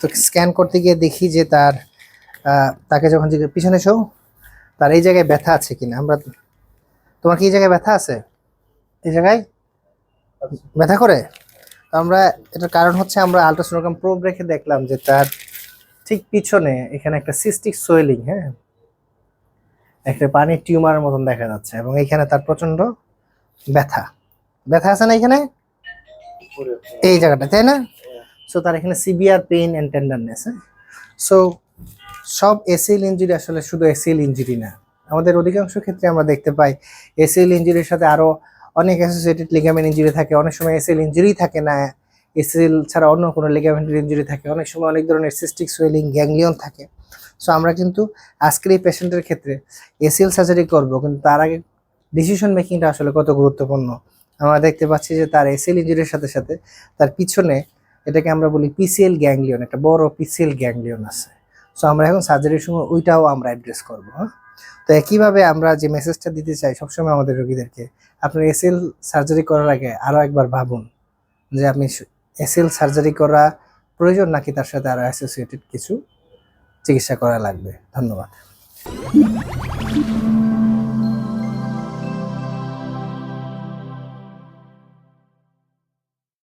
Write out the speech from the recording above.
তো স্ক্যান করতে গিয়ে দেখি যে তার তাকে যখন পিছনে শো, তার এই জায়গায় ব্যথা আছে কিনা। আমরা, তোমার কি এই জায়গায় ব্যথা আছে? এই জায়গায়? ব্যথা করে? তো আমরা, এটার কারণ হচ্ছে আমরা আলট্রাসোনোগ্রাম প্রোব রেখে দেখলাম যে তার ঠিক পিছনে এখানে একটা সিস্টিক সোয়েলিং হ্যাঁ? একটা পানির টিউমারের মতন দেখা যাচ্ছে এবং এখানে তার প্রচণ্ড ব্যথা। ব্যথা আছে না এখানে? এই জায়গাটা তাই না? সো তার এখানে সিভিয়ার পেইন অ্যান্ড টেন্ডারনেস হ্যাঁ? সো সব এসিএল ইঞ্জুরি আসলে শুধু এসিএল ইঞ্জুরি না। আমাদের অধিকাংশ ক্ষেত্রে আমরা দেখতে পাই এসিএল ইঞ্জুরির সাথে আরও অনেক অ্যাসোসিয়েটেড লিগামেন্ট ইঞ্জুরি থাকে। অনেক সময় এসিএল ইঞ্জুরি থাকে না। এসিএল ছাড়া অন্য কোনো লিগামেন্টের ইঞ্জুরি থাকে। অনেক সময় অনেক ধরনের সিস্টিক সোয়েলিং গ্যাংলিয়ন থাকে। সো আমরা কিন্তু আজকের এই পেশেন্টের ক্ষেত্রে এসিএল সার্জারি করব, কিন্তু তার আগে ডিসিশন মেকিংটা আসলে কত গুরুত্বপূর্ণ? আমরা দেখতে পাচ্ছি যে তার এসিএল ইঞ্জুরির সাথে সাথে তার পিছনে এটাকে আমরা বলি পিসিএল গ্যাংলিয়ন, একটা বড় পিসিএল গ্যাংলিয়ন আছে। সো আমরা এখন সার্জারির সময় ওইটাও আমরা অ্যাড্রেস করব হ্যাঁ? তো একইভাবে আমরা যে মেসেজটা দিতে চাই সবসময় আমাদের রোগীদেরকে, আপনার এসএল সার্জারি করার আগে আরও একবার ভাবুন যে আপনি এসএল সার্জারি করা প্রয়োজন নাকি তার সাথে আরও অ্যাসোসিয়েটেড কিছু চিকিৎসা করা লাগবে? ধন্যবাদ।